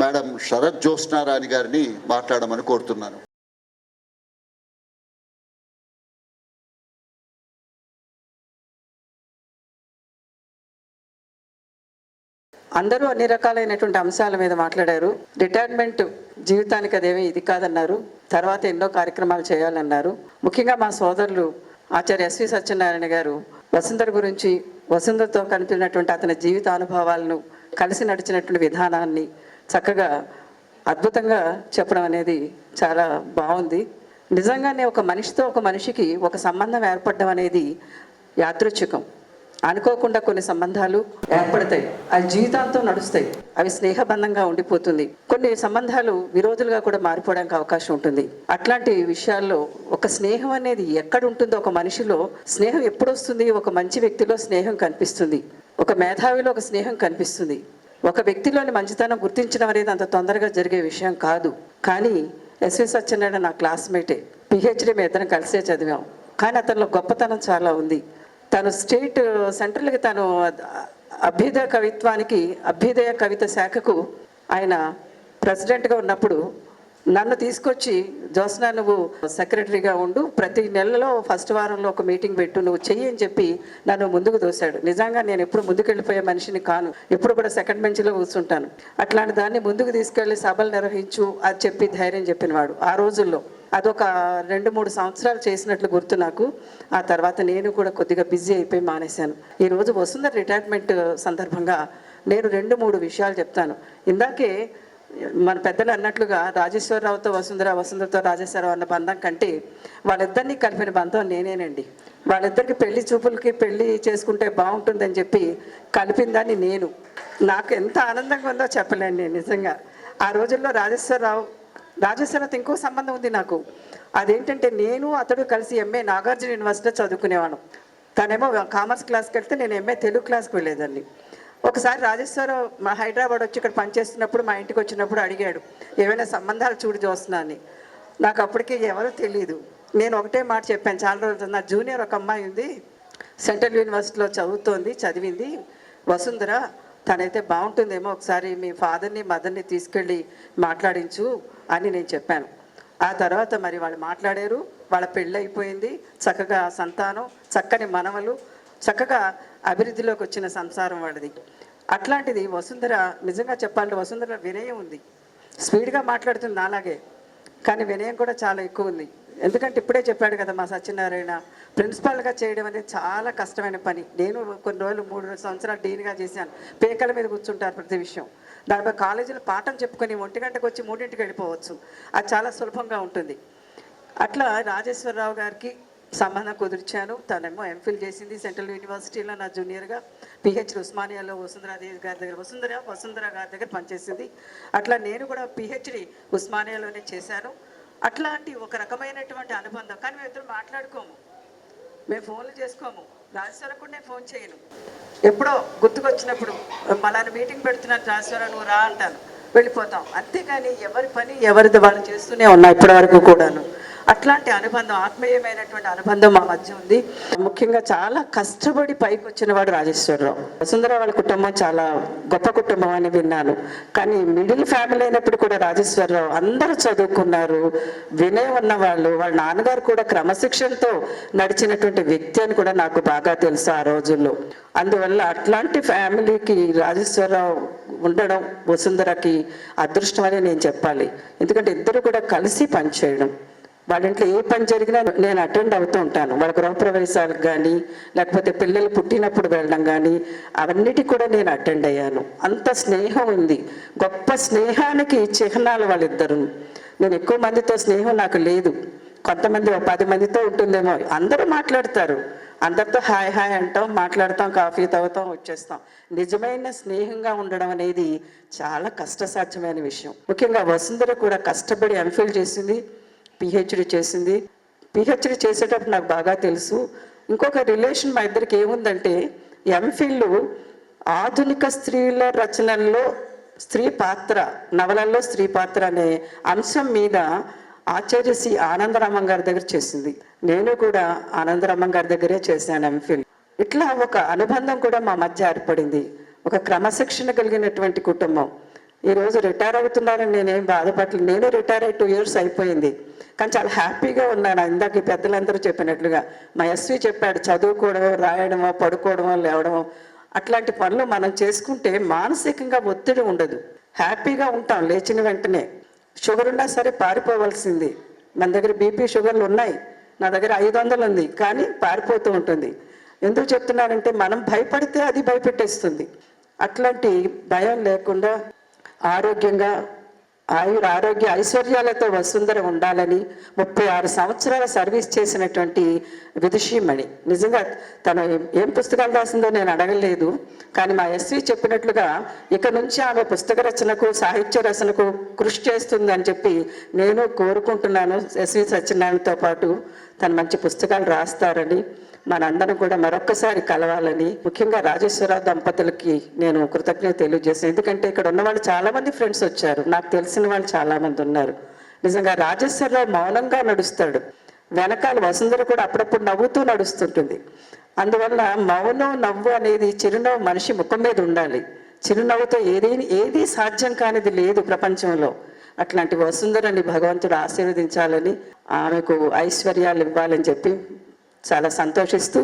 Madam Sarath Jyotsnarani గారిని మాట్లాడమని కోరుతున్నాను. అందరూ అన్ని రకాలైనటువంటి అంశాల మీద మాట్లాడారు. రిటైర్మెంట్ జీవితానికి అదేమీ ఇది కాదన్నారు. తర్వాత ఎన్నో కార్యక్రమాలు చేయాలన్నారు. ముఖ్యంగా మా సోదరులు ఆచార్య ఎస్వి సత్యనారాయణ గారు వసుంధర గురించి వసుంధరతో కనిపినటువంటి అతని జీవిత అనుభవాలను కలిసి నడిచినటువంటి విధానాన్ని చక్కగా అద్భుతంగా చెప్పడం అనేది చాలా బాగుంది. నిజంగానే ఒక మనిషితో ఒక మనిషికి ఒక సంబంధం ఏర్పడడం అనేది యాదృచ్ఛికం. అనుకోకుండా కొన్ని సంబంధాలు ఏర్పడతాయి. అవి జీవితాంతం నడుస్తాయి. అవి స్నేహబంధంగా ఉండిపోతుంది. కొన్ని సంబంధాలు విరోధులుగా కూడా మారిపోవడానికి అవకాశం ఉంటుంది. అట్లాంటి విషయాల్లో ఒక స్నేహం అనేది ఎక్కడ ఉంటుందో ఒక మనిషిలో స్నేహం ఎప్పుడు వస్తుంది ఒక మంచి వ్యక్తిలో స్నేహం కనిపిస్తుంది. ఒక మేధావిలో ఒక స్నేహం కనిపిస్తుంది. ఒక వ్యక్తిలోని మంచితనం గుర్తించడం అనేది అంత తొందరగా జరిగే విషయం కాదు. కానీ ఎస్వి సత్యనారాయణ నా క్లాస్మేటే. పిహెచ్డి మేము ఇద్దరం కలిసే చదివాం. కానీ అతనిలో గొప్పతనం చాలా ఉంది. తను స్టేట్ సెంట్రల్కి తను అభ్యుదయ కవిత్వానికి అభ్యుదయ కవిత శాఖకు ఆయన ప్రెసిడెంట్గా ఉన్నప్పుడు నన్ను తీసుకొచ్చి జోస్నా నువ్వు సెక్రటరీగా ఉండు ప్రతి నెలలో ఫస్ట్ వారంలో ఒక మీటింగ్ పెట్టు నువ్వు చెయ్యి అని చెప్పి నన్ను ముందుకు దోశాడు నిజంగా నేను ఎప్పుడు ముందుకు వెళ్ళిపోయే మనిషిని కాను. ఎప్పుడు కూడా సెకండ్ బెంచ్లో కూర్చుంటాను. అట్లాంటి దాన్ని ముందుకు తీసుకెళ్ళి సభలు నిర్వహించు అది చెప్పి ధైర్యం చెప్పినవాడు ఆ రోజుల్లో అదొక రెండు మూడు సంవత్సరాలు చేసినట్లు గుర్తు నాకు. ఆ తర్వాత నేను కూడా కొద్దిగా బిజీ అయిపోయి మానేశాను. ఈరోజు వసుంధర రిటైర్మెంట్ సందర్భంగా నేను రెండు మూడు విషయాలు చెప్తాను. ఇందాకే మన పెద్దలు అన్నట్లుగా రాజేశ్వరరావుతో వసుంధర వసుంధరతో రాజేశ్వరరావు అన్న బంధం కంటే వాళ్ళిద్దరినీ కలిపిన బంధం నేనేనండి. వాళ్ళిద్దరికి పెళ్ళి చూపులకి పెళ్ళి చేసుకుంటే బాగుంటుందని చెప్పి కలిపిన దాన్ని నేను. నాకు ఎంత ఆనందంగా ఉందో చెప్పలేను నేను నిజంగా. ఆ రోజుల్లో రాజేశ్వరరావు రాజేశ్వరరావుతో ఇంకో సంబంధం ఉంది నాకు. అదేంటంటే నేను అతడు కలిసి ఎంఏ నాగార్జున యూనివర్సిటీలో చదువుకునేవాళ్ళం. తనేమో కామర్స్ క్లాస్కి వెళ్తే నేను ఎంఏ తెలుగు క్లాస్కి వెళ్ళేదాన్ని. ఒకసారి రాజేశ్వరరావు మా హైదరాబాద్ వచ్చి ఇక్కడ పనిచేస్తున్నప్పుడు మా ఇంటికి వచ్చినప్పుడు అడిగాడు ఏమైనా సంబంధాలు చూడు చూస్తున్నాను నాకు అప్పటికి ఎవరో తెలియదు నేను ఒకటే మాట చెప్పాను చాలా రోజులు నా జూనియర్ ఒక అమ్మాయి ఉంది సెంట్రల్ యూనివర్సిటీలో చదువుతోంది చదివింది. వసుంధర తనైతే బాగుంటుందేమో ఒకసారి మీ ఫాదర్ని మదర్ని తీసుకెళ్ళి మాట్లాడించు అని నేను చెప్పాను. ఆ తర్వాత మరి వాళ్ళు మాట్లాడారు వాళ్ళ పెళ్ళి అయిపోయింది చక్కగా సంతానం చక్కని మనవలు చక్కగా అభివృద్ధిలోకి వచ్చిన సంసారం వాడిది అట్లాంటిది వసుంధర నిజంగా చెప్పాలంటే వసుంధర వినయం ఉంది. స్పీడ్గా మాట్లాడుతుంది నాలాగే కానీ వినయం కూడా చాలా ఎక్కువ ఉంది. ఎందుకంటే ఇప్పుడే చెప్పాడు కదా మా సత్యనారాయణ ప్రిన్సిపాల్గా చేయడం అనేది చాలా కష్టమైన పని. నేను కొన్ని రోజులు మూడు సంవత్సరాలు డీన్గా చేశాను. పేకల మీద కూర్చుంటారు ప్రతి విషయం. దానిపై కాలేజీలో పాఠం చెప్పుకొని ఒంటి గంటకు వచ్చి మూడింటికి వెళ్ళిపోవచ్చు. అది చాలా సులభంగా ఉంటుంది. అట్లా రాజేశ్వరరావు గారికి సంబంధం కుదిర్చాను. తనేమో ఎంఫిల్ చేసింది సెంట్రల్ యూనివర్సిటీలో నా జూనియర్గా పిహెచ్ ఉస్మానియాలో వసుంధరాదేవి గారి దగ్గర వసుంధర వసుంధర గారి దగ్గర పనిచేసింది. అట్లా నేను కూడా పిహెచ్డి ఉస్మానియాలోనే చేశాను. అట్లాంటి ఒక రకమైనటువంటి అనుబంధం. కానీ మేము ఇద్దరు మాట్లాడుకోము. మేము ఫోన్లు చేసుకోము. రాజేశ్వర కూడా నేను ఫోన్ చేయను. ఎప్పుడో గుర్తుకొచ్చినప్పుడు మళ్ళీ మీటింగ్ పెడుతున్నాను రాజేశ్వర నువ్వు రా అంటాను. వెళ్ళిపోతాం. అంతేగాని ఎవరి పని ఎవరిది వాళ్ళు చేస్తూనే ఉన్నా ఇప్పటి వరకు కూడాను. అట్లాంటి అనుబంధం ఆత్మీయమైనటువంటి అనుబంధం మా మధ్య ఉంది. ముఖ్యంగా చాలా కష్టపడి పైకి వచ్చిన వాడు రాజేశ్వరరావు. వసుంధర వాళ్ళ కుటుంబం చాలా గొప్ప కుటుంబం అని విన్నాను. కానీ మిడిల్ ఫ్యామిలీ అయినప్పుడు కూడా రాజేశ్వరరావు అందరూ చదువుకున్నారు. వినయం ఉన్న వాళ్ళు వాళ్ళ నాన్నగారు కూడా క్రమశిక్షణతో నడిచినటువంటి వ్యక్తి అని కూడా నాకు బాగా తెలుసు ఆ రోజుల్లో. అందువల్ల అట్లాంటి ఫ్యామిలీకి రాజేశ్వరరావు ఉండడం వసుంధరకి అదృష్టం అని నేను చెప్పాలి. ఎందుకంటే ఇద్దరు కూడా కలిసి పనిచేయడం. వాళ్ళ ఇంట్లో ఏ పని జరిగినా నేను అటెండ్ అవుతూ ఉంటాను. వాళ్ళ గృహప్రవేశాలకు కానీ లేకపోతే పిల్లలు పుట్టినప్పుడు వెళ్ళడం కానీ అవన్నిటి కూడా నేను అటెండ్ అయ్యాను. అంత స్నేహం ఉంది. గొప్ప స్నేహానికి చిహ్నాలు వాళ్ళిద్దరు. నేను ఎక్కువ మందితో స్నేహం నాకు లేదు. కొంతమంది ఒక పది మందితో ఉంటుందేమో. అందరూ మాట్లాడతారు. అందరితో హాయ్ హాయ్ అంటాం మాట్లాడతాం కాఫీ తాగుతాం వచ్చేస్తాం. నిజమైన స్నేహంగా ఉండడం అనేది చాలా కష్టసాధ్యమైన విషయం. ముఖ్యంగా వసుంధర కూడా కష్టపడి ఎంఫిల్ చేసింది. పిహెచ్డి చేసింది. పిహెచ్డి చేసేటప్పుడు నాకు బాగా తెలుసు. ఇంకొక రిలేషన్ మా ఇద్దరికి ఏముందంటే ఎంఫిల్ ఆధునిక స్త్రీల రచనల్లో స్త్రీ పాత్ర నవలల్లో స్త్రీ పాత్ర అనే అంశం మీద ఆచార్య సి. ఆనందరామం గారి దగ్గర చేసింది. నేను కూడా ఆనందరామం గారి దగ్గరే చేశాను ఎంఫిల్ ఇట్లా ఒక అనుబంధం కూడా మా మధ్య ఏర్పడింది. ఒక క్రమశిక్షణ కలిగినటువంటి కుటుంబం. ఈరోజు రిటైర్ అవుతున్నానని నేనేం బాధపడలేదు నేను రిటైర్ అయ్యి టూ ఇయర్స్ అయిపోయింది. కానీ చాలా హ్యాపీగా ఉన్నాను. ఇందాక పెద్దలందరూ చెప్పినట్లుగా మా ఎస్వి చెప్పాడు చదువుకోవడమో రాయడమో పడుకోవడమో లేవడమో అట్లాంటి పనులు మనం చేసుకుంటే మానసికంగా ఒత్తిడి ఉండదు. హ్యాపీగా ఉంటాం లేచిన వెంటనే. షుగర్ ఉన్నా సరే పారిపోవలసింది. మన దగ్గర బీపీ షుగర్లు ఉన్నాయి. నా దగ్గర ఐదు వందలు ఉంది కానీ పారిపోతూ ఉంటుంది. ఎందుకు చెప్తున్నానంటే మనం భయపడితే అది భయపెట్టేస్తుంది. అట్లాంటి భయం లేకుండా ఆరోగ్యంగా ఆయుర ఆరోగ్య ఐశ్వర్యాలతో వసుంధర ఉండాలని ముప్పై ఆరు సంవత్సరాల సర్వీస్ చేసినటువంటి విదుషీమణి. నిజంగా తను ఏం- ఏం పుస్తకాలు రాసిందో నేను అడగలేదు కానీ మా ఎస్వి చెప్పినట్లుగా ఇక నుంచి ఆమె పుస్తక రచనకు సాహిత్య రచనకు కృషి చేస్తుందని చెప్పి నేను కోరుకుంటున్నాను ఎస్వి సత్యనారాయణతో పాటు. తను మంచి పుస్తకాలు రాస్తారని మనందరం కూడా మరొక్కసారి కలవాలని ముఖ్యంగా రాజేశ్వర దంపతులకి నేను కృతజ్ఞత తెలియజేస్తాను ఎందుకంటే ఇక్కడ ఉన్న వాళ్ళు చాలా మంది ఫ్రెండ్స్ వచ్చారు. నాకు తెలిసిన వాళ్ళు చాలా మంది ఉన్నారు. నిజంగా రాజేశ్వరరావు మౌనంగా నడుస్తాడు. వెనకాల వసుంధర కూడా అప్పుడప్పుడు నవ్వుతూ నడుస్తుంటుంది. అందువల్ల మౌనం నవ్వు అనేది చిరునవ్వు మనిషి ముఖం మీద ఉండాలి. చిరునవ్వుతో ఏదైనా ఏది సాధ్యం కానిది లేదు ప్రపంచంలో. అట్లాంటి వసుంధరని భగవంతుడు ఆశీర్వదించాలని ఆమెకు ఐశ్వర్యాలు ఇవ్వాలని చెప్పి చాలా సంతోషిస్తూ